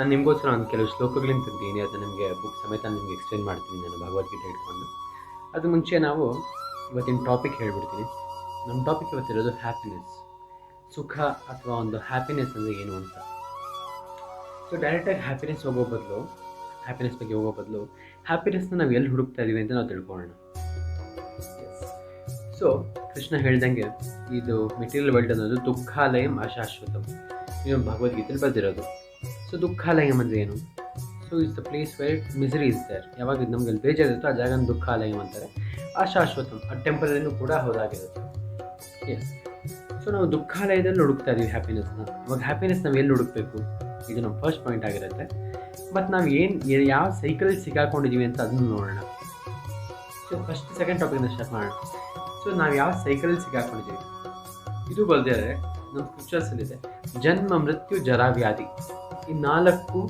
ನಾನು ನಿಮಗೋಸ್ಕರ ಒಂದು ಕೆಲವು ಶ್ಲೋಕಗಳಿಂದ ತಿಂತೀನಿ ಅದು ನಿಮಗೆ ಬುಕ್ ಸಮೇತ ನಿಮಗೆ ಎಕ್ಸ್ಪ್ಲೇನ್ ಮಾಡ್ತೀನಿ ನಾನು ಭಗವದ್ಗೀತೆ ಇಟ್ಕೊಂಡು ಅದು ಮುಂಚೆ ನಾವು ಇವತ್ತಿನ ಟಾಪಿಕ್ ಹೇಳ್ಬಿಡ್ತೀನಿ. ನಮ್ಮ ಟಾಪಿಕ್ ಇವತ್ತಿರೋದು ಹ್ಯಾಪಿನೆಸ್ ಸುಖ ಅಥವಾ ಒಂದು ಹ್ಯಾಪಿನೆಸ್ ಅಂದರೆ ಏನು ಅಂತ. ಸೊ ಡೈರೆಕ್ಟಾಗಿ ಹ್ಯಾಪಿನೆಸ್ ಹೋಗೋ ಬದಲು ಹ್ಯಾಪಿನೆಸ್ ಬಗ್ಗೆ ಹೋಗೋ ಬದಲು ಹ್ಯಾಪಿನೆಸ್ನ ನಾವು ಎಲ್ಲಿ ಹುಡುಕ್ತಾ ಇದ್ದೀವಿ ಅಂತ ನಾವು ತಿಳ್ಕೊಳ್ಳೋಣ. ಸೊ ಕೃಷ್ಣ ಹೇಳ್ದಂಗೆ ಇದು ಮೆಟೀರಿಯಲ್ ವರ್ಲ್ಡ್ ಅನ್ನೋದು ದುಃಖಾಲಯಂ ಅಶಾಶ್ವತಂ. ಇದು ಭಗವದ್ಗೀತೆಯಲ್ಲಿ ಬರೆದಿರೋದು. ಸೊ ದುಃಖಾಲಯಂ ಅಂದರೆ ಏನು? So it's the place where misery is there ಯಾವಾಗ ನಮ್ಗೆ ಅಲ್ಲಿ ಬೇಜಾರಿರುತ್ತೋ ಆ ಜಾಗ ದುಃಖಾಲಯಂ ಅಂತಾರೆ. ಅಶಾಶ್ವತಂ, ಆ ಟೆಂಪರರಿನೂ ಕೂಡ ಹೌದಾಗಿರುತ್ತೆ. ಎಸ್ ಸೊ ನಾವು ದುಃಖಾಲಯದಲ್ಲಿ ಹುಡುಕ್ತಾ ಇದೀವಿ ಹ್ಯಾಪಿನೆಸ್ನ ಅವಾಗ ಹ್ಯಾಪಿನೆಸ್ ನಾವು ಎಲ್ಲಿ ಹುಡುಕ್ಬೇಕು? ಇದು ನಮ್ಮ ಫಸ್ಟ್ ಪಾಯಿಂಟ್ ಆಗಿರುತ್ತೆ. ಮತ್ತು ನಾವು ಏನು ಯಾವ ಸೈಕಲ್ ಸಿಗಾಕೊಂಡಿದ್ದೀವಿ ಅಂತ ಅದನ್ನು ನೋಡೋಣ. ಸೊ ಫಸ್ಟ್ ಸೆಕೆಂಡ್ ಟಾಪಿಕ್ನ ಸ್ಟಾರ್ಟ್ ಮಾಡೋಣ. ಸೊ ನಾವು ಯಾವ ಸೈಕಲಲ್ಲಿ ಸಿಗಾಕೊಂಡಿದ್ದೀವಿ ಇದು ಬಲ್ದಿದ್ರೆ ನಮ್ಮ ಫ್ಯೂಚರ್ಸಲ್ಲಿದೆ ಜನ್ಮ, ಮೃತ್ಯು ಜರ ವ್ಯಾಧಿ ಈ ನಾಲ್ಕು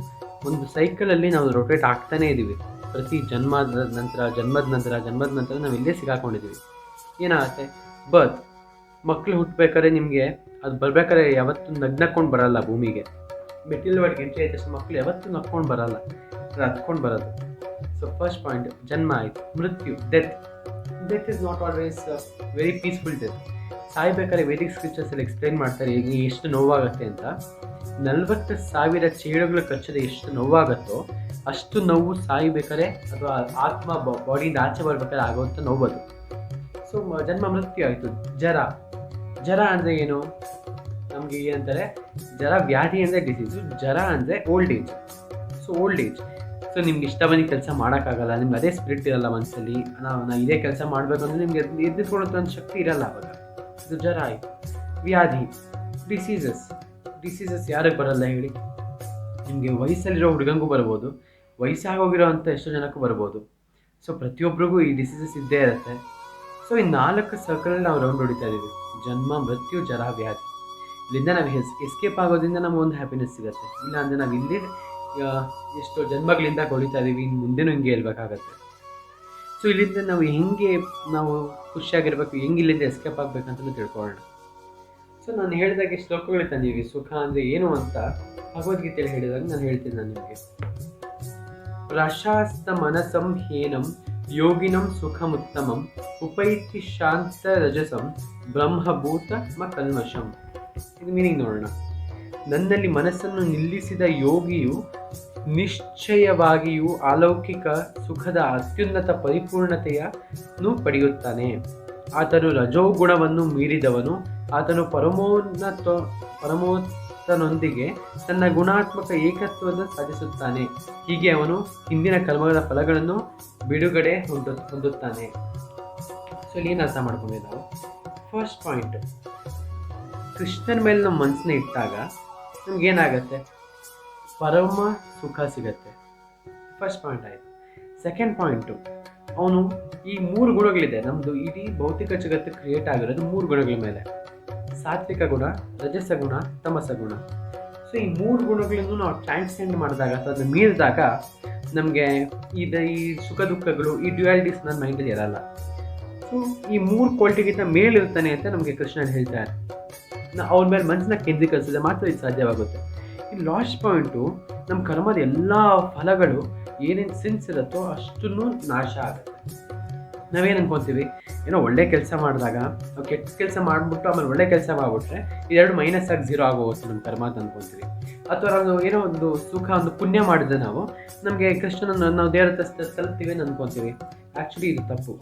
ಒಂದು ಸೈಕಲಲ್ಲಿ ನಾವು ರೊಟೇಟ್ ಆಗ್ತಾನೇ ಇದ್ದೀವಿ ಪ್ರತಿ ಜನ್ಮದ ನಂತರ ಜನ್ಮದ ನಂತರ ಜನ್ಮದ ನಂತರ ನಾವು ಇಲ್ಲೇ ಸಿಗಾಕೊಂಡಿದ್ದೀವಿ ಏನಾಗುತ್ತೆ? ಬರ್ತ್ ಮಕ್ಕಳು ಹುಟ್ಟಬೇಕಾದ್ರೆ ನಿಮಗೆ ಅದು ಬರ್ಬೇಕಾದ್ರೆ ಯಾವತ್ತೂ ನಗ್ನಕ್ಕೊಂಡು ಬರಲ್ಲ ಭೂಮಿಗೆ. ಮೆಟೀರಿಯಲ್ ಗಂಟೆ ಆಯ್ತು ಮಕ್ಕಳು ಯಾವತ್ತೂ ನಕ್ಕೊಂಡು ಬರಲ್ಲ. ಹತ್ಕೊಂಡು ಬರೋದು. ಸೊ ಫಸ್ಟ್ ಪಾಯಿಂಟ್ ಜನ್ಮ ಆಯಿತು. ಮೃತ್ಯು death death is not always very peaceful death ಸಾಯ್ಬೇಕಾದ್ರೆ Vedic ಸ್ಕ್ರಿಪ್ಚರ್ಸಲ್ಲಿ ಎಕ್ಸ್ಪ್ಲೈನ್ ಮಾಡ್ತಾರೆ ಈಗ ಎಷ್ಟು ನೋವಾಗುತ್ತೆ ಅಂತ. ನಲವತ್ತು ಸಾವಿರ ಚೇಳುಗಳು ಕಚ್ಚದೆ ಎಷ್ಟು ನೋವಾಗುತ್ತೋ ಅಷ್ಟು ನೋವು ಸಾಯಬೇಕಾದ್ರೆ ಅಥವಾ ಆತ್ಮ ಬಾಡಿಯಿಂದ ಆಚೆ ಬರ್ಬೇಕಾದ್ರೆ ಆಗುವಂಥ ನೋವದು. ಸೊ ಜನ್ಮ ಮೃತ್ಯು ಆಯಿತು. ಜರ ಜರ ಅಂದರೆ ಏನು? ನಮಗೆ ಏನಂತಾರೆ ಜರ ವ್ಯಾಧಿ ಅಂದರೆ ಡಿಸೀಸು ಜರ ಅಂದರೆ old age so old age so ನಿಮ್ಗೆ ಇಷ್ಟ ಬಂದು ಕೆಲಸ ಮಾಡೋಕ್ಕಾಗಲ್ಲ. ನಿಮ್ಗೆ ಅದೇ ಸ್ಪಿರಿಟ್ ಇರಲ್ಲ ಮನಸ್ಸಲ್ಲಿ ನಾವು ನಾವು ಇದೇ ಕೆಲಸ ಮಾಡಬೇಕು ಅಂದರೆ ನಿಮಗೆ ಎದ್ದಿಟ್ಕೊಳ್ಳೋಂಥ ಒಂದು ಶಕ್ತಿ ಇರಲ್ಲ ಅವಾಗ. ಇದು ಜರ ಆಯಿತು. ವ್ಯಾಧಿ. ಡಿಸೀಸಸ್ ಡಿಸೀಸಸ್ ಯಾರಿಗೆ ಬರಲ್ಲ ಹೇಳಿ? ನಿಮಗೆ ವಯಸ್ಸಲ್ಲಿರೋ ಹುಡುಗಂಗೂ ಬರ್ಬೋದು ವಯಸ್ಸಾಗೋಗಿರೋ ಅಂಥ ಎಷ್ಟೋ ಜನಕ್ಕೂ ಬರ್ಬೋದು. ಸೊ ಪ್ರತಿಯೊಬ್ಬರಿಗೂ ಈ ಡಿಸೀಸಸ್ ಇದ್ದೇ ಇರುತ್ತೆ. ಸೊ ಈ ನಾಲ್ಕು ಸರ್ಕಲಲ್ಲಿ ನಾವು ರೌಂಡ್ ಹೊಡಿತಾ ಇದ್ದೀವಿ ಜನ್ಮ, ಮೃತ್ಯು, ಜರ, ವ್ಯಾಧಿ. ಇಲ್ಲಿಂದ ನಾವು ಎಸ್ ಎಸ್ಕೇಪ್ ಆಗೋದ್ರಿಂದ ನಮಗೊಂದು ಹ್ಯಾಪಿನೆಸ್ ಸಿಗುತ್ತೆ. ಇಲ್ಲ ಅಂದರೆ ನಾವು ಇಲ್ಲಿ ಎಷ್ಟೋ ಜನ್ಮಗಳಿಂದ ಕೊಳಿತಾ ಇದ್ದೀವಿ ಇನ್ನು ಮುಂದೆನೂ ಹಿಂಗೆ ಹೇಳ್ಬೇಕಾಗತ್ತೆ. ಸೊ ಇಲ್ಲಿಂದ ನಾವು ಹೆಂಗೆ ನಾವು ಖುಷಿಯಾಗಿರ್ಬೇಕು, ಹೆಂಗೆ ಇಲ್ಲಿಂದ ಎಸ್ಕೇಪ್ ಆಗಬೇಕಂತಲೂ ತಿಳ್ಕೊಳ್ಳೋಣ. ಸೊ ನಾನು ಹೇಳಿದಾಗೆ ಶ್ಲೋಕಗಳು ತಂದೀವಿ ಸುಖ ಅಂದರೆ ಏನು ಅಂತ ಭಗವದ್ಗೀತೆಯಲ್ಲಿ ಹೇಳಿದಾಗ ನಾನು ಹೇಳ್ತೀನಿ ನಾನು ನಿಮಗೆ. ಪ್ರಶಾಸ್ತ ಮನಸಂ ಹೇನಂ ಯೋಗಿನಂ ಸುಖಮುತ್ತಮಂ ಉಪೈತಿ ಶಾಂತ ರಜಸಂ ಬ್ರಹ್ಮಭೂತ ಕಲ್ಮಶಂ ಇದು ಮೀನಿಂಗ್ ನೋಡೋಣ. ನನ್ನಲ್ಲಿ ಮನಸ್ಸನ್ನು ನಿಲ್ಲಿಸಿದ ಯೋಗಿಯು ನಿಶ್ಚಯವಾಗಿಯೂ ಅಲೌಕಿಕ ಸುಖದ ಅತ್ಯುನ್ನತ ಪರಿಪೂರ್ಣತೆಯನ್ನು ಪಡೆಯುತ್ತಾನೆ. ಆತನು ರಜೋಗುಣವನ್ನು ಮೀರಿದವನು. ಆತನು ಪರಮೋನ್ನತ ಪರಮೋತ್ತನೊಂದಿಗೆ ತನ್ನ ಗುಣಾತ್ಮಕ ಏಕತ್ವವನ್ನು ಸಾಧಿಸುತ್ತಾನೆ. ಹೀಗೆ ಅವನು ಹಿಂದಿನ ಕರ್ಮಗಳ ಫಲಗಳನ್ನು ಬಿಡುಗಡೆ ಹೊಂದು, ಹೊಂದುತ್ತಾನೆ. ಸೊ ಏನು ಅರ್ಥ ಮಾಡ್ಕೊಂಡ್ವಿ ನಾವು? ಫಸ್ಟ್ ಪಾಯಿಂಟ್ ಕೃಷ್ಣನ ಮೇಲೆ ನಮ್ಮ ಮನಸ್ಸನ್ನ ಇಟ್ಟಾಗ ನಮಗೇನಾಗತ್ತೆ ಪರಮ ಸುಖ ಸಿಗತ್ತೆ. ಫಸ್ಟ್ ಪಾಯಿಂಟ್ ಆಯಿತು. ಸೆಕೆಂಡ್ ಪಾಯಿಂಟು ಅವನು ಈ ಮೂರು ಗುಣಗಳಿದೆ. ನಮ್ಮದು ಇಡೀ ಭೌತಿಕ ಜಗತ್ತು ಕ್ರಿಯೇಟ್ ಆಗಿರೋದು ಮೂರು ಗುಣಗಳ ಮೇಲೆ. ಸಾತ್ವಿಕ ಗುಣ, ರಜಸ ಗುಣ, ತಮಸ ಗುಣ. ಸೊ ಈ ಮೂರು ಗುಣಗಳನ್ನು ನಾವು ಟ್ರಾನ್ಸ್ಸೆಂಡ್ ಮಾಡಿದಾಗ ಅಥವಾ ಅದನ್ನು ಮೀರಿದಾಗ ನಮಗೆ ಇದು ಈ ಸುಖ ದುಃಖಗಳು, ಈ ಡ್ಯುಯಾಲಿಟೀಸ್ ನನ್ನ ಮೈಂಡಲ್ಲಿ ಇರಲ್ಲ. ಸೊ ಈ ಮೂರು ಕ್ವಾಲಿಟಿಗಿಂತ ಮೇಲಿರ್ತಾನೆ ಅಂತ ನಮಗೆ ಕೃಷ್ಣ ಹೇಳ್ತಾರೆ ಅವ್ರ ಮೇಲೆ ಮನಸ್ಸನ್ನ ಕೇಂದ್ರೀಕರಿಸಿದ್ರೆ ಮಾತ್ರ ಇದು ಸಾಧ್ಯವಾಗುತ್ತೆ. ಈ ಲಾಸ್ಟ್ ಪಾಯಿಂಟು ನಮ್ಮ ಕರ್ಮದ ಎಲ್ಲ ಫಲಗಳು ಏನೇನು ಸಿನ್ಸ್ ಇರುತ್ತೋ ಅಷ್ಟನ್ನು ನಾಶ ಆಗುತ್ತೆ. ನಾವೇನು ಅನ್ಕೊತೀವಿ? ಏನೋ ಒಳ್ಳೆ ಕೆಲಸ ಮಾಡಿದಾಗ, ನಾವು ಕೆಟ್ಟ ಕೆಲಸ ಮಾಡಿಬಿಟ್ಟು ಆಮೇಲೆ ಒಳ್ಳೆ ಕೆಲಸ ಮಾಡಿಬಿಟ್ರೆ ಇದೆರಡು ಮೈನಸ್ ಆಗಿ ಝೀರೋ ಆಗೋಗುತ್ತೆ ನಮ್ಮ ಕರ್ಮ ಅಂತ ಅನ್ಕೊತೀವಿ. ಅಥವಾ ನಾವು ಏನೋ ಒಂದು ಸುಖ, ಒಂದು ಪುಣ್ಯ ಮಾಡಿದ್ರೆ ನಾವು, ನಮಗೆ ಕೃಷ್ಣನ ನಾವು ದೇವರ ತಲುಪ್ತೀವಿ ಅಂತ ಅನ್ಕೊತೀವಿ. ಆ್ಯಕ್ಚುಲಿ ಇದು ತಪ್ಪು.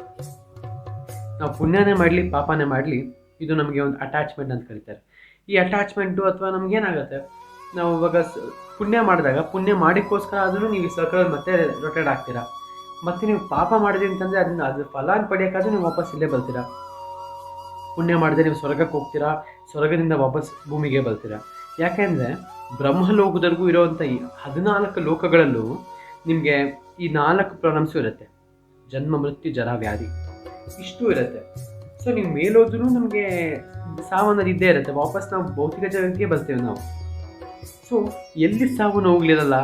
ನಾವು ಪುಣ್ಯನೇ ಮಾಡಲಿ, ಪಾಪನೇ ಮಾಡಲಿ, ಇದು ನಮಗೆ ಒಂದು ಅಟ್ಯಾಚ್ಮೆಂಟ್ ಅಂತ ಕರೀತಾರೆ. ಈ ಅಟ್ಯಾಚ್ಮೆಂಟು ಅಥವಾ ನಮ್ಗೇನಾಗುತ್ತೆ ನಾವು ಇವಾಗ ಪುಣ್ಯ ಮಾಡಿದಾಗ, ಪುಣ್ಯ ಮಾಡಿಕ್ಕೋಸ್ಕರ ಆದರೂ ನೀವು ಈ ಮತ್ತೆ ರೊಟೇಟ್ ಆಗ್ತೀರಾ? ಮತ್ತೆ ನೀವು ಪಾಪ ಮಾಡಿದ್ರಿ ಅಂತಂದರೆ ಅದನ್ನು ಅದ್ರ ಫಲಾನ್ ಪಡೆಯೋಕ್ಕಾದ್ರೂ ನೀವು ವಾಪಸ್ ಇಲ್ಲೇ ಬರ್ತೀರಾ? ಪುಣ್ಯ ಮಾಡಿದ್ರೆ ನೀವು ಸ್ವರ್ಗಕ್ಕೆ ಹೋಗ್ತೀರಾ? ಸ್ವರ್ಗದಿಂದ ವಾಪಸ್ ಭೂಮಿಗೆ ಬರ್ತೀರಾ? ಯಾಕೆಂದರೆ ಬ್ರಹ್ಮಲೋಕದವರೆಗೂ ಇರೋವಂಥ ಈ ಹದಿನಾಲ್ಕು ಲೋಕಗಳಲ್ಲೂ ನಿಮಗೆ ಈ ನಾಲ್ಕು ಪ್ರಾಬ್ಲಮ್ಸು ಇರುತ್ತೆ. ಜನ್ಮ, ಮೃತ್ಯು, ಜರ, ವ್ಯಾಧಿ. ಇಷ್ಟು ಇರುತ್ತೆ. ಸೊ ನೀವು ಮೇಲೋದ್ರೂ ನಮಗೆ ಸಾವನ್ನದು ಇದ್ದೇ ಇರುತ್ತೆ. ವಾಪಸ್ ನಾವು ಭೌತಿಕ ಜಗತ್ತಿಗೆ ಬರ್ತೇವೆ ನಾವು. ಸೊ ಎಲ್ಲಿ ಸಾವು ನೋವುಗಳಿರಲ್ಲ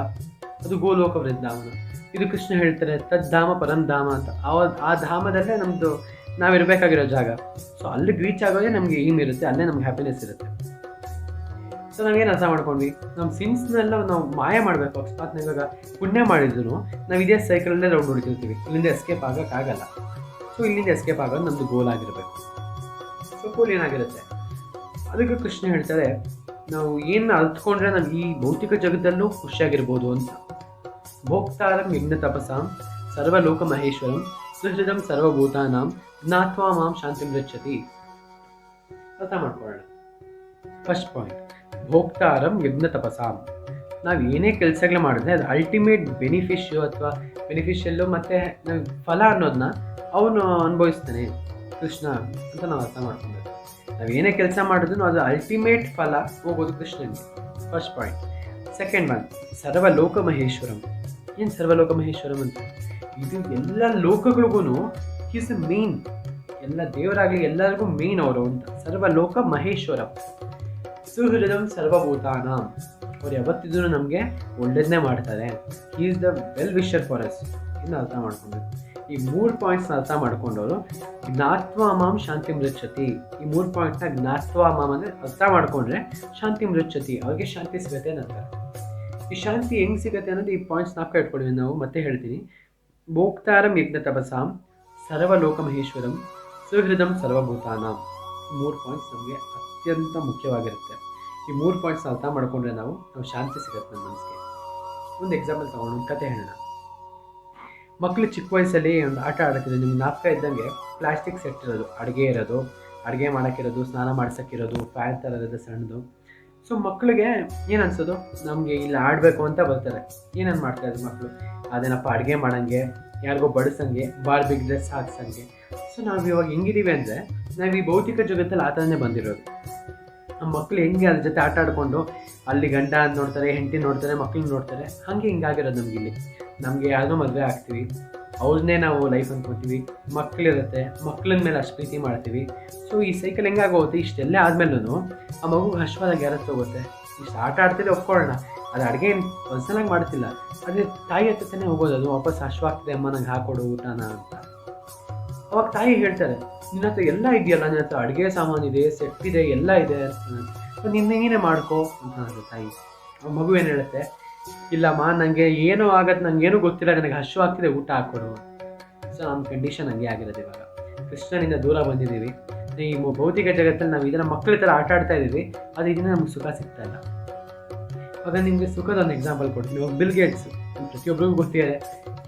ಅದು ಗೋಲೋಕ ವೃಂದಾವನ ಇದು ಕೃಷ್ಣ ಹೇಳ್ತಾರೆ, ತದ್ಧಾಮ ಪರಂಧಾಮ ಅಂತ. ಆ ಆ ಧಾಮದಲ್ಲೇ ನಮ್ಮದು ನಾವಿರಬೇಕಾಗಿರೋ ಜಾಗ. ಸೊ ಅಲ್ಲಿಗೆ ರೀಚ್ ಆಗೋದೇ ನಮಗೆ ಏಮ್ ಇರುತ್ತೆ, ಅಲ್ಲೇ ನಮ್ಗೆ ಹ್ಯಾಪಿನೆಸ್ ಇರುತ್ತೆ. ಸೊ ನಾವೇನು ಅರ್ಥ ಮಾಡ್ಕೊಂಡ್ವಿ? ನಮ್ಮ ಸಿನ್ಸ್ನೆಲ್ಲ ನಾವು ಮಾಯ ಮಾಡಬೇಕು. ಅಕಸ್ಮಾತ್ ಇವಾಗ ಪುಣ್ಯ ಮಾಡಿದ್ರು. ನಾವು ಇದೇ ಸೈಕಲಲ್ಲೇ ರೌಂಡ್ ಹೊಡಿತಿರ್ತೀವಿ. ಇಲ್ಲಿಂದ ಎಸ್ಕೇಪ್ ಆಗೋಕ್ಕಾಗಲ್ಲ. ಸೊ ಇಲ್ಲಿಂದ ಎಸ್ಕೇಪ್ ಆಗೋದು ನಮ್ಮದು ಗೋಲ್ ಆಗಿರಬೇಕು. ಸೊ ಗೋಲ್ ಏನಾಗಿರುತ್ತೆ? ಅದಕ್ಕೆ ಕೃಷ್ಣ ಹೇಳ್ತಾರೆ ನಾವು ಏನು ಅಲ್ತ್ಕೊಂಡ್ರೆ ನಾವು ಈ ಭೌತಿಕ ಜಗತ್ತಲ್ಲೂ ಖುಷಿಯಾಗಿರ್ಬೋದು ಅಂತ. ಭೋಕ್ತಾರಂ ಯಜ್ಞ ತಪಸಾಂ ಸರ್ವಲೋಕ ಮಹೇಶ್ವರಂ ಸುಹೃದಂ ಸರ್ವಭೂತಾನಾಂ ಜ್ಞಾತ್ವಾ ಮಾಂ ಶಾಂತಿ ಮೃಚ್ಛತಿ ಅರ್ಥ ಮಾಡ್ಕೊಳ್ಳೋಣ. ಫಸ್ಟ್ ಪಾಯಿಂಟ್ ಭೋಕ್ತಾರಂ ಯಜ್ಞ ತಪಸಾಂ. ನಾವು ಏನೇ ಕೆಲಸಗಳು ಮಾಡಿದ್ರೆ ಅದು ಅಲ್ಟಿಮೇಟ್ ಬೆನಿಫಿಷಿಯೋ ಅಥವಾ ಬೆನಿಫಿಷಿಯಲ್ಲು ಮತ್ತು ಫಲ ಅನ್ನೋದನ್ನ ಅವನು ಅನುಭವಿಸ್ತಾನೆ ಕೃಷ್ಣ ಅಂತ ನಾವು ಅರ್ಥ ಮಾಡ್ಕೊಬೇಕು ನಾವು ಏನೇ ಕೆಲಸ ಮಾಡಿದ್ರು ಅದು ಅಲ್ಟಿಮೇಟ್ ಫಲ ಹೋಗೋದು ಕೃಷ್ಣನಿಗೆ. ಫಸ್ಟ್ ಪಾಯಿಂಟ್ ಸೆಕೆಂಡ್ ಒನ್ ಸರ್ವಲೋಕ ಮಹೇಶ್ವರಂ ಏನು ಸರ್ವಲೋಕ ಮಹೇಶ್ವರಂ ಅಂತ? ಇದು ಎಲ್ಲ ಲೋಕಗಳಿಗೂ ಈಸ್ ಮೇನ್ ಎಲ್ಲ ದೇವರಾಗಲಿ ಎಲ್ಲರಿಗೂ ಮೇನ್ ಅವರು ಅಂತ. ಸರ್ವಲೋಕ ಮಹೇಶ್ವರಂ ಸುಹೃದಂ ಸರ್ವಭೂತಾನ. ಅವ್ರು ಯಾವತ್ತಿದ್ರು ನಮಗೆ ಒಳ್ಳೇದನ್ನೇ ಮಾಡ್ತಾರೆ. Is the well wisher for us ಇನ್ನು ಅರ್ಥ ಮಾಡ್ಕೊಬೇಕು ಈ ಮೂರು ಪಾಯಿಂಟ್ಸ್ ಅರ್ಥ ಮಾಡ್ಕೊಂಡವರು ಜ್ಞಾತ್ವ ಮಾಂ ಶಾಂತಿ ಮೃಚ್ಛತಿ. ಈ ಮೂರು ಪಾಯಿಂಟ್ನ ಜ್ಞಾತ್ವ ಮಾಮ್ ಅಂದರೆ ಅರ್ಥ ಮಾಡ್ಕೊಂಡ್ರೆ ಶಾಂತಿ ಮೃಚ್ಛತಿ, ಅವ್ರಿಗೆ ಶಾಂತಿ ಸಿಗುತ್ತೆ ಅಂತಾರೆ ಈ ಶಾಂತಿ ಹೆಂಗೆ ಸಿಗುತ್ತೆ ಅನ್ನೋದು ಈ ಪಾಯಿಂಟ್ಸ್ ನಾಲ್ಕು ಇಟ್ಕೊಂಡಿವಿ ನಾವು, ಮತ್ತೆ ಹೇಳ್ತೀನಿ. ಭೋಕ್ತಾರಂ ಯಜ್ಞ ತಪಸಾಂ ಸರ್ವಲೋಕ ಮಹೇಶ್ವರಂ ಸುಹೃದಂ ಸರ್ವಭೂತಾನಾಂ. ಮೂರು ಪಾಯಿಂಟ್ಸ್ ನಮಗೆ ಅತ್ಯಂತ ಮುಖ್ಯವಾಗಿರುತ್ತೆ. ಈ ಮೂರು ಪಾಯಿಂಟ್ಸ್ ಅರ್ಥ ಮಾಡ್ಕೊಂಡ್ರೆ ನಾವು ನಾವು ಶಾಂತಿ ಸಿಗುತ್ತೆ ನಮ್ಮ ಮನಸ್ಸಿಗೆ. ಒಂದು ಎಕ್ಸಾಂಪಲ್ ತಗೊಂಡು ಕತೆ ಹೇಳೋಣ. ಮಕ್ಕಳು ಚಿಕ್ಕ ವಯಸ್ಸಲ್ಲಿ ಒಂದು ಆಟ ಆಡ್ತಿದ್ರು ನಿಮ್ಗೆ ಜ್ಞಾಪಕ ಇದ್ದಂಗೆ ಪ್ಲಾಸ್ಟಿಕ್ ಸೆಟ್ ಇರೋದು, ಅಡುಗೆ ಇರೋದು, ಅಡುಗೆ ಮಾಡೋಕ್ಕಿರೋದು ಸ್ನಾನ ಮಾಡ್ಸೋಕ್ಕಿರೋದು ಫ್ಯಾನ್ ಥರ ಇರೋದು ಸಣ್ಣದು. ಸೊ ಮಕ್ಕಳಿಗೆ ಏನು ಅನ್ಸೋದು? ನಮಗೆ ಇಲ್ಲಿ ಆಡಬೇಕು ಅಂತ ಬರ್ತಾರೆ. ಏನೇನು ಮಾಡ್ತಾ ಇದ್ರು ಮಕ್ಕಳು ಅದೇನಪ್ಪ ಅಡುಗೆ ಮಾಡೋಂಗೆ, ಯಾರಿಗೋ ಬಡಿಸಂಗೆ ಬಾರ್ ಬಿಗ್ ಡ್ರೆಸ್ ಹಾಕ್ಸಂಗೆ. ಸೊ ನಾವು ಇವಾಗ ಹೆಂಗಿದ್ದೀವಿ ಅಂದರೆ ನಾವು ಈ ಭೌತಿಕ ಜಗತ್ತಲ್ಲಿ ಆ ಥರನೇ ಬಂದಿರೋದು. ನಮ್ಮ ಮಕ್ಕಳು ಹೆಂಗೆ ಅದ್ರ ಜೊತೆ ಆಟ ಆಡಿಕೊಂಡು ಅಲ್ಲಿ ಗಂಡ ನೋಡ್ತಾರೆ, ಹೆಂಡತಿ ನೋಡ್ತಾರೆ ಮಕ್ಕಳನ್ನ ನೋಡ್ತಾರೆ, ಹಾಗೆ ಹಿಂಗಾಗಿರೋದು ನಮಗಿಲ್ಲಿ ನಮಗೆ ಯಾರನ್ನೂ ಮದುವೆ ಆಗ್ತೀವಿ. ಅವ್ರನ್ನೇ ನಾವು ಲೈಫ್ ಅಂದ್ಕೊತೀವಿ ಮಕ್ಕಳಿರುತ್ತೆ ಮಕ್ಕಳ ಮೇಲೆ ಅಷ್ಟು ಪ್ರೀತಿ ಮಾಡ್ತೀವಿ. ಸೊ ಈ ಸೈಕಲ್ ಹೆಂಗಾಗೋಗುತ್ತೆ ಇಷ್ಟೆಲ್ಲ ಆದ್ಮೇಲೂ ಆ ಮಗು ಹಶ್ವಾದಾಗ ಯಾರತ್ತು ಹೋಗುತ್ತೆ ಇಷ್ಟು ಆಟ ಆಡ್ತಿದ್ರೆ ಒಪ್ಕೊಳ್ಳೋಣ. ಅದು ಅಡುಗೆ ಏನು ಪರ್ಸನಲಾಗಿ ಮಾಡ್ತಿಲ್ಲ. ಆದರೆ ತಾಯಿ ಹತ್ರನೇ ಹೋಗೋದು. ಅದು ವಾಪಸ್ ಹಶ್ವಾಗ್ತಿದೆ, ಅಮ್ಮ, ನಂಗೆ ಹಾಕೊಡು ಊಟನ ಅಂತ. ಅವಾಗ ತಾಯಿ ಹೇಳ್ತಾರೆ, ನಿನ್ನ ಹತ್ರ ಎಲ್ಲ ಇದೆಯಲ್ಲ? ನಿನ್ನ ಹತ್ರ ಅಡುಗೆ ಸಾಮಾನು ಇದೆ ಸೆಟ್ ಇದೆ, ಎಲ್ಲ ಇದೆ ಸೊ ನಿನ್ನ ನೀನೇ ಮಾಡ್ಕೋ ಅಂತ ನನ್ನ ತಾಯಿ. ಮಗು ಏನು ಹೇಳುತ್ತೆ? ಇಲ್ಲಮ್ಮ ನನಗೆ ಏನೂ ಆಗತ್ತೆ ನನಗೇನು ಗೊತ್ತಿಲ್ಲ, ನನಗೆ ಹಶು ಆಗ್ತಿದೆ ಊಟ ಹಾಕೊಡು ಸೊ ನಮ್ಮ ಕಂಡೀಷನ್ ಹಂಗೆ ಆಗಿರೋದು ಇವಾಗ. ಕೃಷ್ಣನಿಂದ ದೂರ ಬಂದಿದ್ದೀವಿ. ಈ ಭೌತಿಕ ಜಗತ್ತಲ್ಲಿ ನಾವು ಇದನ್ನ ಮಕ್ಕಳ ಥರ ಆಟ ಆಡ್ತಾ ಇದ್ದೀವಿ. ಅದು ಇದನ್ನು ನಮ್ಗೆ ಸುಖ ಸಿಗ್ತಾ ಇಲ್ಲ. ಆಗ ನಿಮಗೆ ಸುಖದ ಒಂದು ಎಕ್ಸಾಂಪಲ್ ಕೊಡ್ತೀನಿ ಇವಾಗ ಬಿಲ್ ಗೇಟ್ಸ್ ಪ್ರತಿಯೊಬ್ಬರಿಗೂ ಗೊತ್ತಿದೆ.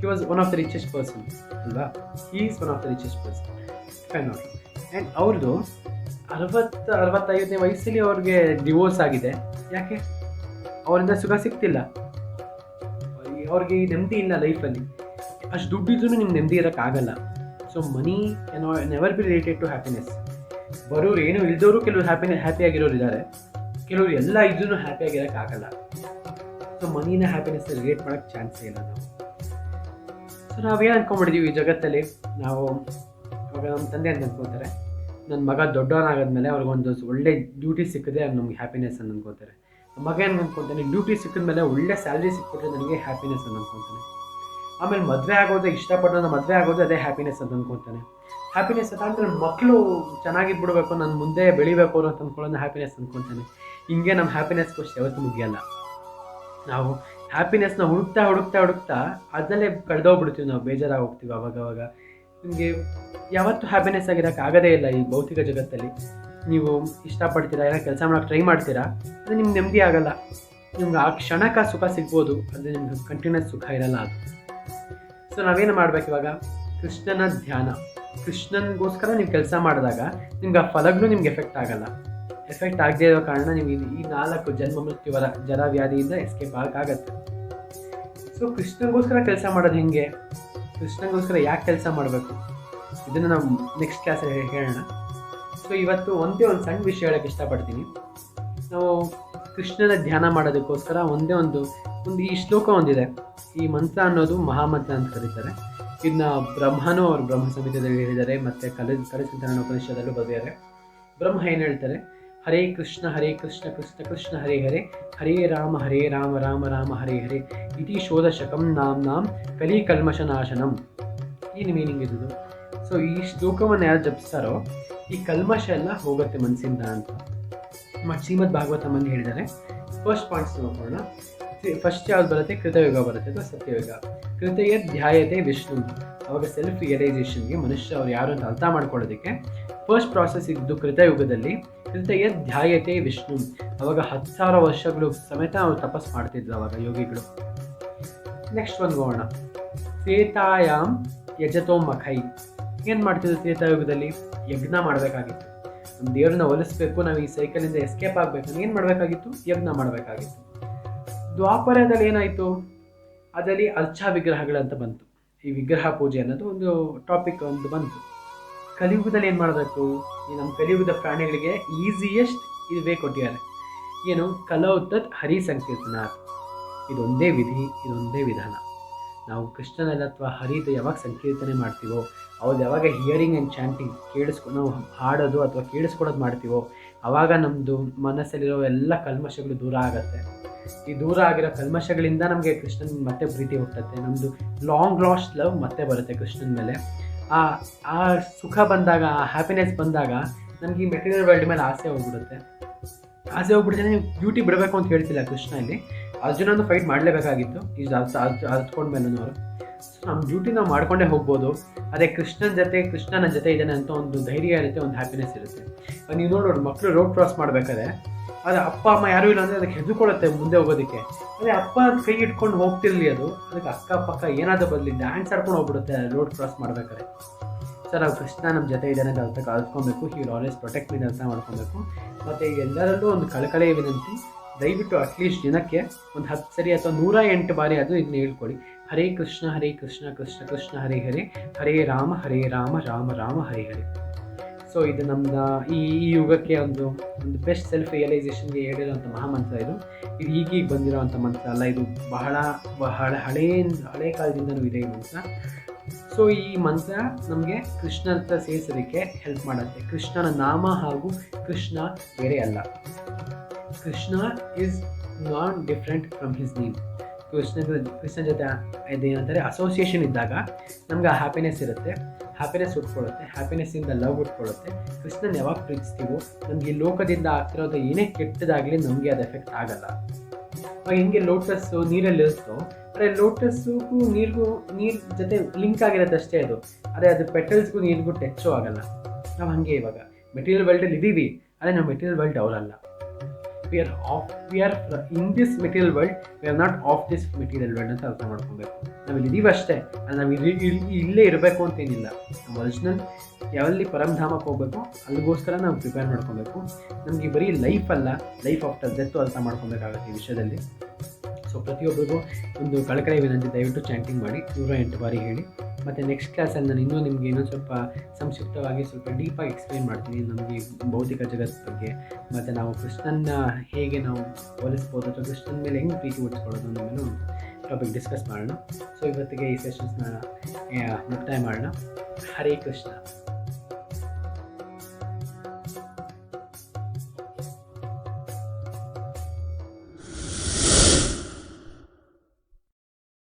He was one of the richest person ಅಲ್ವಾ? Is one of the richest person fine not and ಅವ್ರದ್ದು ಅರವತ್ತು, ಅರವತ್ತೈದನೇ ವಯಸ್ಸಲ್ಲಿ ಅವ್ರಿಗೆ ಡಿವೋರ್ಸ್ ಆಗಿದೆ. ಯಾಕೆ? ಅವರಿಂದ ಸುಖ ಸಿಗ್ತಿಲ್ಲ. ಅವ್ರಿಗೆ ಈ ನೆಮ್ಮದಿ ಇಲ್ಲ ಲೈಫಲ್ಲಿ ಅಷ್ಟು ದುಡ್ಡಿದ್ರೂ ನಿಮ್ಗೆ ನೆಮ್ಮದಿ ಇರೋಕ್ಕಾಗಲ್ಲ ಸೊ ಮನಿ ಏನೋ never be related to happiness ಬರೋರು ಏನು ಇಲ್ದವರು ಕೆಲವರು ಹ್ಯಾಪಿ ಆಗಿರೋರು ಇದ್ದಾರೆ ಕೆಲವರು ಎಲ್ಲ ಇದ್ರೂ ಹ್ಯಾಪಿ ಆಗಿರೋಕ್ಕಾಗಲ್ಲ ಸೊ ಮನಿನ ಹ್ಯಾಪಿನೆಸ್ ರಿಲೇಟ್ ಮಾಡೋಕ್ಕೆ ಚಾನ್ಸ್ ಇಲ್ಲ ನಾವು. ಸೊ ನಾವೇನು ಅನ್ಕೊಂಬಿಟ್ಟಿದ್ದೀವಿ ಈ ಜಗತ್ತಲ್ಲಿ? ನಾವು ಇವಾಗ ನಮ್ಮ ತಂದೆ ಅಂತ ಅನ್ಕೋತಾರೆ. ನನ್ನ ಮಗ ದೊಡ್ಡವನಾಗಾದ್ಮೇಲೆ ಅವ್ರಿಗೊಂದು ಒಳ್ಳೆ ಡ್ಯೂಟಿ ಸಿಕ್ಕಿದೆ ಅದು ನಮ್ಗೆ ಹ್ಯಾಪಿನೆಸ್ ಅಂತ ಅನ್ಕೋತಾರೆ. ಮಗ ಏನು ಅನ್ಕೊಂತಾನೆ? ಡ್ಯೂಟಿ ಸಿಕ್ಕಿದ ಮೇಲೆ ಒಳ್ಳೆ ಸ್ಯಾಲ್ರಿ ಸಿಕ್ಬಿಟ್ರೆ ನನಗೆ ಹ್ಯಾಪಿನೆಸ್ ಅಂತ ಅನ್ಕೊಂತಾನೆ. ಆಮೇಲೆ ಮದುವೆ ಆಗೋದೇ ಇಷ್ಟಪಟ್ಟು ಮದುವೆ ಆಗೋದು ಅದೇ ಹ್ಯಾಪಿನೆಸ್ ಅಂತ ಅನ್ಕೊಂತಾನೆ. ಹ್ಯಾಪಿನೆಸ್ ಅಂತ ಅಂದರೆ ಮಕ್ಕಳು ಚೆನ್ನಾಗಿದ್ಬಿಡ್ಬೇಕು, ನಾನು ಮುಂದೆ ಬೆಳಿಬೇಕು ಅನ್ನೋ ಅಂತ ಅನ್ಕೊಳ್ಳೋದು ಹ್ಯಾಪಿನೆಸ್ ಅನ್ಕೊಂತಾನೆ. ಹಿಂಗೆ ನಮ್ಮ ಹ್ಯಾಪಿನೆಸ್ ಖುಷಿ ಯಾವತ್ತೂ ಮುಗಿಯಲ್ಲ. ನಾವು ಹ್ಯಾಪಿನೆಸ್ನ ಹುಡುಕ್ತಾ ಹುಡುಕ್ತಾ ಹುಡುಕ್ತಾ ಅದರಲ್ಲೇ ಕಳೆದೋಗ್ಬಿಡ್ತೀವಿ ನಾವು, ಬೇಜಾರಾಗಿ ಹೋಗ್ತೀವಿ ಅವಾಗ ಅವಾಗ ನಿಮಗೆ ಯಾವತ್ತೂ ಹ್ಯಾಪಿನೆಸ್ ಆಗಿರೋಕ್ಕಾಗದೇ ಇಲ್ಲ ಈ ಭೌತಿಕ ಜಗತ್ತಲ್ಲಿ. ನೀವು ಇಷ್ಟಪಡ್ತೀರಾ, ಏನೋ ಕೆಲಸ ಮಾಡೋಕ್ಕೆ ಟ್ರೈ ಮಾಡ್ತೀರಾ, ಅದು ನಿಮ್ಗೆ ನೆಮ್ಮದಿ ಆಗಲ್ಲ. ನಿಮ್ಗೆ ಆ ಕ್ಷಣಕ್ಕೆ ಸುಖ ಸಿಗ್ಬೋದು, ಅಂದರೆ ನಿಮ್ಗೆ ಕಂಟಿನ್ಯೂಸ್ ಸುಖ ಇರಲ್ಲ ಅದು. ಸೊ ನಾವೇನು ಮಾಡ್ಬೇಕು ಇವಾಗ? ಕೃಷ್ಣನ ಧ್ಯಾನ. ಕೃಷ್ಣನಿಗೋಸ್ಕರ ನೀವು ಕೆಲಸ ಮಾಡಿದಾಗ ನಿಮ್ಗೆ ಆ ಫಲಗಳು ನಿಮ್ಗೆ ಎಫೆಕ್ಟ್ ಆಗಲ್ಲ. ಎಫೆಕ್ಟ್ ಆಗದೇ ಇರೋ ಕಾರಣ ನೀವು ಈ- ನಾಲ್ಕು ಜನ್ಮ ಮೃತ್ಯುವರ ಜರ ವ್ಯಾಧಿಯಿಂದ ಎಸ್ಕೇಪ್ ಆಗಾಗತ್ತೆ ಸೊ ಕೃಷ್ಣನಿಗೋಸ್ಕರ ಕೆಲಸ ಮಾಡೋದು ಹೆಂಗೆ? ಕೃಷ್ಣನಿಗೋಸ್ಕರ ಯಾಕೆ ಕೆಲಸ ಮಾಡಬೇಕು? ಇದನ್ನು ನಾವು ನೆಕ್ಸ್ಟ್ ಕ್ಲಾಸಲ್ಲಿ ಹೇಳೋಣ. ಸೊ ಇವತ್ತು ಒಂದೇ ಒಂದು ಸಣ್ಣ ವಿಷಯ ಹೇಳೋಕ್ಕೆ ಇಷ್ಟಪಡ್ತೀನಿ. ನಾವು ಕೃಷ್ಣನ ಧ್ಯಾನ ಮಾಡೋದಕ್ಕೋಸ್ಕರ ಒಂದೇ ಒಂದು ಒಂದು ಈ ಶ್ಲೋಕ ಒಂದಿದೆ. ಈ ಮಂತ್ರ ಅನ್ನೋದು ಮಹಾಮಂತ್ರ ಅಂತ ಕರೀತಾರೆ. ಇದನ್ನ ಬ್ರಹ್ಮನೂ ಅವರು ಬ್ರಹ್ಮ ಸಮಿತಿಯಲ್ಲಿ ಹೇಳಿದ್ದಾರೆ, ಮತ್ತು ಕಲೆ ಕಲಿಸಂತಾನ ಉಪನಿಷದಲ್ಲೂ ಬರೆದಿದ್ದಾರೆ. ಬ್ರಹ್ಮ ಏನು ಹೇಳ್ತಾರೆ? ಹರೇ ಕೃಷ್ಣ ಹರೇ ಕೃಷ್ಣ ಕೃಷ್ಣ ಕೃಷ್ಣ, ಹರೇ ಹರೇ ಹರೇ ರಾಮ ಹರೇ ರಾಮ ರಾಮ ರಾಮ, ಹರೇ ಹರೇ, ಇತಿ ಶೋಧಶಕಂ ನಾಮ್ ನಾಮ್ ಕಲಿ ಕಲ್ಮಶನಾಶನಂ ಏನು ಮೀನಿಂಗ್ ಇದ್ದು ಸೊ ಈ ಶ್ಲೋಕವನ್ನು ಯಾರು ಜಪಿಸ್ತಾರೋ ಈ ಕಲ್ಮಶ ಎಲ್ಲ ಹೋಗುತ್ತೆ ಮನಸ್ಸಿಂದ ಅಂತ. ಮತ್ತು ಶ್ರೀಮದ್ ಭಾಗವತಮಲ್ಲಿ ಹೇಳಿದ್ದಾರೆ. ಫಸ್ಟ್ ಪಾಯಿಂಟ್ಸ್ ನೋಡೋಣ ಫಸ್ಟ್ ಯಾವ್ದು ಬರುತ್ತೆ? ಕೃತಯುಗ ಬರುತ್ತೆ ಅಥವಾ ಸತ್ಯಯುಗ. ಕೃತಯ ಧ್ಯಾಯತೆ ವಿಷ್ಣು. ಅವಾಗ ಸೆಲ್ಫ್ ರಿಯಲೈಸೇಷನ್ಗೆ ಮನುಷ್ಯ ಅವ್ರು ಯಾರು ಅಂತ ಅರ್ಥ ಮಾಡ್ಕೊಳ್ಳೋದಕ್ಕೆ ಫಸ್ಟ್ ಪ್ರಾಸೆಸ್ ಇದ್ದು ಕೃತಯುಗದಲ್ಲಿ ಕೃತಯ ಧ್ಯಾಯತೆ ವಿಷ್ಣು. ಅವಾಗ ಹತ್ತು ಸಾವಿರ ವರ್ಷಗಳು ಸಮೇತ ಅವ್ರು ತಪಸ್ ಮಾಡ್ತಿದ್ರು ಅವಾಗ ಯೋಗಿಗಳು. ನೆಕ್ಸ್ಟ್ ಒಂದು ಹೋಗೋಣ ತ್ರೇತಾಯಾಮ್ ಯಜತೋ ಮಖೈ ಏನು ಮಾಡ್ತಿದ್ರು ತ್ರೇತಾಯುಗದಲ್ಲಿ ಯಜ್ಞ ಮಾಡಬೇಕಾಗಿತ್ತು. ನಮ್ಮ ದೇವ್ರನ್ನ ಒಲಿಸ್ಬೇಕು, ನಾವು ಈ ಸೈಕಲಿಂದ ಎಸ್ಕೇಪ್ ಆಗಬೇಕು ಏನು ಮಾಡಬೇಕಾಗಿತ್ತು? ಯಜ್ಞ ಮಾಡಬೇಕಾಗಿತ್ತು. ದ್ವಾಪರದಲ್ಲಿ ಏನಾಯಿತು? ಅದರಲ್ಲಿ ಅರ್ಚಾ ವಿಗ್ರಹಗಳಂತ ಬಂತು. ಈ ವಿಗ್ರಹ ಪೂಜೆ ಅನ್ನೋದು ಒಂದು ಟಾಪಿಕ್ ಒಂದು ಬಂತು. ಕಲಿಯುಗದಲ್ಲಿ ಏನು ಮಾಡಬೇಕು? ಈ ನಮ್ಮ ಕಲಿಯುಗದ ಪ್ರಾಣಿಗಳಿಗೆ ಈಸಿಯೆಸ್ಟ್ ಇದುವೇ ಕೊಟ್ಟಿದ್ದಾರೆ. ಏನು? ಕಲೌತತ್ ಹರಿ ಸಂಕೀರ್ತನ ಇದೊಂದೇ ವಿಧಿ, ಇದೊಂದೇ ವಿಧಾನ. ನಾವು ಕೃಷ್ಣನಲ್ಲಿ ಅಥವಾ ಹರಿದು ಯಾವಾಗ ಸಂಕೀರ್ತನೆ ಮಾಡ್ತೀವೋ ಅವ್ರು ಯಾವಾಗ ಹಿಯರಿಂಗ್ ಆ್ಯಂಡ್ ಚಾಂಟಿಂಗ್ ಕೇಳಿಸ್ಕೊ, ನಾವು ಹಾಡೋದು ಅಥವಾ ಕೇಳಿಸ್ಕೊಡೋದು ಮಾಡ್ತೀವೋ ಆವಾಗ ನಮ್ಮದು ಮನಸ್ಸಲ್ಲಿರೋ ಎಲ್ಲ ಕಲ್ಮಶಗಳು ದೂರ ಆಗುತ್ತೆ. ಈ ದೂರ ಆಗಿರೋ ಕಲ್ಮಶಗಳಿಂದ ನಮಗೆ ಕೃಷ್ಣನ್ ಮತ್ತೆ ಪ್ರೀತಿ ಹುಟ್ಟುತ್ತೆ. ನಮ್ಮದು ಲಾಂಗ್ ಲಾಸ್ಟ್ ಲವ್ ಮತ್ತೆ ಬರುತ್ತೆ ಕೃಷ್ಣನ ಮೇಲೆ. ಆ ಆ ಸುಖ ಬಂದಾಗ, ಆ ಹ್ಯಾಪಿನೆಸ್ ಬಂದಾಗ ನಮಗೆ ಈ ಮೆಟೀರಿಯಲ್ ವರ್ಲ್ಡ್ ಮೇಲೆ ಆಸೆ ಹೋಗ್ಬಿಡುತ್ತೆ. ಆಸೆ ಹೋಗ್ಬಿಡುತ್ತೆ ನೀವು ಬ್ಯೂಟಿ ಬಿಡಬೇಕು ಅಂತ ಹೇಳ್ತಿಲ್ಲ ಕೃಷ್ಣ ಇಲ್ಲಿ. ಅರ್ಜುನನ್ನು ಫೈಟ್ ಮಾಡಲೇಬೇಕಾಗಿತ್ತು. ಈಗ ಅರ್ತ್ಕೊಂಡ್ಮೇಲೆ ಅವರು ಸೊ ನಮ್ಮ ಡ್ಯೂಟಿ ನಾವು ಮಾಡ್ಕೊಂಡೇ ಹೋಗ್ಬೋದು. ಅದೇ ಕೃಷ್ಣನ ಜೊತೆ ಕೃಷ್ಣನ ಜೊತೆ ಇದ್ದಾನೆ ಅಂತ ಒಂದು ಧೈರ್ಯ ಇರುತ್ತೆ, ಒಂದು ಹ್ಯಾಪಿನೆಸ್ ಇರುತ್ತೆ. ನೀವು ನೋಡೋರು ಮಕ್ಕಳು ರೋಡ್ ಕ್ರಾಸ್ ಮಾಡ್ಬೇಕಾದ್ರೆ ಆದರೆ ಅಪ್ಪ, ಅಮ್ಮ ಯಾರೂ ಇಲ್ಲ ಅಂದರೆ ಅದಕ್ಕೆ ಹೆದ್ರುಕೊಳ್ಳುತ್ತೆ ಮುಂದೆ ಹೋಗೋದಕ್ಕೆ. ಅದೇ ಅಪ್ಪ ಕೈ ಇಟ್ಕೊಂಡು ಹೋಗ್ತಿರ್ಲಿ ಅದು, ಅದಕ್ಕೆ ಅಕ್ಕಪಕ್ಕ ಏನಾದರೂ ಬರಲಿ ಡ್ಯಾನ್ಸ್ ಆಡ್ಕೊಂಡು ಹೋಗ್ಬಿಡುತ್ತೆ ರೋಡ್ ಕ್ರಾಸ್ ಮಾಡ್ಬೇಕಾದ್ರೆ. ಸರ್ ನಾವು ಕೃಷ್ಣ ನಮ್ಮ ಜೊತೆ ಇದ್ದಾನೆ ಅಂತ ಅರ್ಥ ಕಲ್ತ್ಕೊಬೇಕು ಹೀಗೆ ಆಲ್ವೇಸ್ ಪ್ರೊಟೆಕ್ಟ್ ಮೀನ್ ಅಂತ ಮಾಡ್ಕೊಬೇಕು. ಮತ್ತು ಎಲ್ಲರಲ್ಲೂ ಒಂದು ಕಳಕಳೆಯ ವಿನಂತಿ. ದಯವಿಟ್ಟು ಅಟ್ಲೀಸ್ಟ್ ದಿನಕ್ಕೆ ಒಂದು ಹತ್ತು ಸರಿ ಅಥವಾ ನೂರ ಎಂಟು ಬಾರಿ ಅದು ಇದನ್ನ ಹೇಳ್ಕೊಳ್ಳಿ ಹರೇ ಕೃಷ್ಣ ಹರೇ ಕೃಷ್ಣ ಕೃಷ್ಣ ಕೃಷ್ಣ, ಹರೇ ಹರೇ ಹರೇ ರಾಮ ಹರೇ ರಾಮ ರಾಮ ರಾಮ, ಹರೇ ಹರೇ. ಸೊ ಇದು ನಮ್ದು ಈ ಯುಗಕ್ಕೆ ಒಂದು ಒಂದು ಬೆಸ್ಟ್ ಸೆಲ್ಫ್ ರಿಯಲೈಸೇಷನ್ಗೆ ಹೇಳಿರೋಂಥ ಮಹಾಮಂತ್ರ ಇದು. ಇದು ಈಗೀಗ ಬಂದಿರೋವಂಥ ಮಂತ್ರ ಅಲ್ಲ, ಇದು ಬಹಳ ಬಹಳ ಹಳೇ, ಹಳೆ ಕಾಲದಿಂದನೂ ಇದೆ ಈ ಮಂತ್ರ. ಸೊ ಈ ಮಂತ್ರ ನಮಗೆ ಕೃಷ್ಣ ಹತ್ರ ಸೇರಿಸೋದಕ್ಕೆ ಹೆಲ್ಪ್ ಮಾಡುತ್ತೆ. ಕೃಷ್ಣನ ನಾಮ ಹಾಗೂ ಕೃಷ್ಣ ಬೇರೆ ಅಲ್ಲ. Krishna is not different from his name Krishna Krishna ಜೊತೆ ಇದೇನಂತಾರೆ ಅಸೋಸಿಯೇಷನ್ ಇದ್ದಾಗ ನಮ್ಗೆ ಆ ಹ್ಯಾಪಿನೆಸ್ ಇರುತ್ತೆ ಹ್ಯಾಪಿನೆಸ್ ಉಟ್ಕೊಳ್ಳುತ್ತೆ ಹ್ಯಾಪಿನೆಸ್ಸಿಂದ ಲವ್ ಉಟ್ಕೊಳ್ಳುತ್ತೆ. ಕೃಷ್ಣನ ಯಾವಾಗ ಪ್ರೀತಿಸ್ತೀವೋ, ನಮಗೆ ಲೋಕದಿಂದ ಆಗ್ತಿರೋದು ಏನೇ ಕೆಟ್ಟದಾಗಲಿ ನಮಗೆ ಅದು ಎಫೆಕ್ಟ್ ಆಗಲ್ಲ. ಅವಾಗ ಹೆಂಗೆ ಲೋಟಸ್ಸು ನೀರಲ್ಲಿ ಇರುತ್ತೋ, ಅದೇ ಲೋಟಸ್ಗೂ ನೀರಿಗೂ, ನೀರು ಜೊತೆ ಲಿಂಕ್ ಆಗಿರೋದು ಅಷ್ಟೇ ಅದು. ಅದೇ ಅದು ಪೆಟಲ್ಸ್ಗೂ ನೀರಿಗೂ ಟಚ್ಚು ಆಗಲ್ಲ. ನಾವು ಹಾಗೆ ಇವಾಗ. ಮೆಟೀರಿಯಲ್ ವರ್ಲ್ಡಲ್ಲಿ ಇದ್ದೀವಿ ಅದೇ ನಾವು ಮೆಟೀರಿಯಲ್ ವರ್ಲ್ಡ್ ಅವರಲ್ಲ. Are of are in this material world we are not of this material world ಅಂತ ಅರ್ಥ ಮಾಡ್ಕೊಬೇಕು. ನಾವು ಇಲ್ಲಿ ಇದೀವಿ ಅಷ್ಟೇ ನಾವು ಇಲ್ಲಿ, ಇಲ್ಲಿ- ಇರಬೇಕು ಅಂತೇನಿಲ್ಲ. ನಮ್ಮ ಒರಿಜಿನಲ್ ಯಾವಲ್ಲಿ ಪರಮಧಾಮಕ್ಕೆ ಹೋಗ್ಬೇಕು, ಅಲ್ಲಿಗೋಸ್ಕರ ನಾವು ಪ್ರಿಪೇರ್ ಮಾಡ್ಕೊಬೇಕು. ನಮಗೆ ಬರೀ ಲೈಫ್ ಅಲ್ಲ ಲೈಫ್ ಆಫ್ಟರ್ ಡೆತ್ತು ಅರ್ಥ ಮಾಡ್ಕೊಬೇಕಾಗುತ್ತೆ ಈ ವಿಷಯದಲ್ಲಿ. ಸೊ ಪ್ರತಿಯೊಬ್ಬರಿಗೂ ಒಂದು ಕಳಕಳಿ ವಿನಂತಿ ದಯವಿಟ್ಟು ಚಾಂಟಿಂಗ್ ಮಾಡಿ ನೂರ ಎಂಟು ಬಾರಿ ಹೇಳಿ. ಮತ್ತು ನೆಕ್ಸ್ಟ್ ಕ್ಲಾಸಲ್ಲಿ ನಾನು ಇನ್ನೂ ನಿಮಗೆ ಇನ್ನೊಂದು ಸ್ವಲ್ಪ ಸಂಕ್ಷಿಪ್ತವಾಗಿ ಸ್ವಲ್ಪ ಡೀಪಾಗಿ ಎಕ್ಸ್ಪ್ಲೈನ್ ಮಾಡ್ತೀನಿ ನಮಗೆ ಭೌತಿಕ ಜಗತ್ತು ಬಗ್ಗೆ. ಮತ್ತು ನಾವು ಕೃಷ್ಣನ್ನ ಹೇಗೆ ನಾವು ಹೋಲಿಸ್ಬೋದು ಅಥವಾ ಕೃಷ್ಣನ ಮೇಲೆ ಹೆಂಗೆ ಪ್ರೀತಿ ಉಳಿಸ್ಕೊಳ್ಳೋದು ಅನ್ನೋ ಮೇಲೆ ಒಂದು ಟಾಪಿಕ್ ಡಿಸ್ಕಸ್ ಮಾಡೋಣ. ಸೊ ಇವತ್ತಿಗೆ ಈ ಸೆಷನ್ಸ್ನ ಮುಕ್ತಾಯ ಮಾಡೋಣ. ಹರೇ ಕೃಷ್ಣ.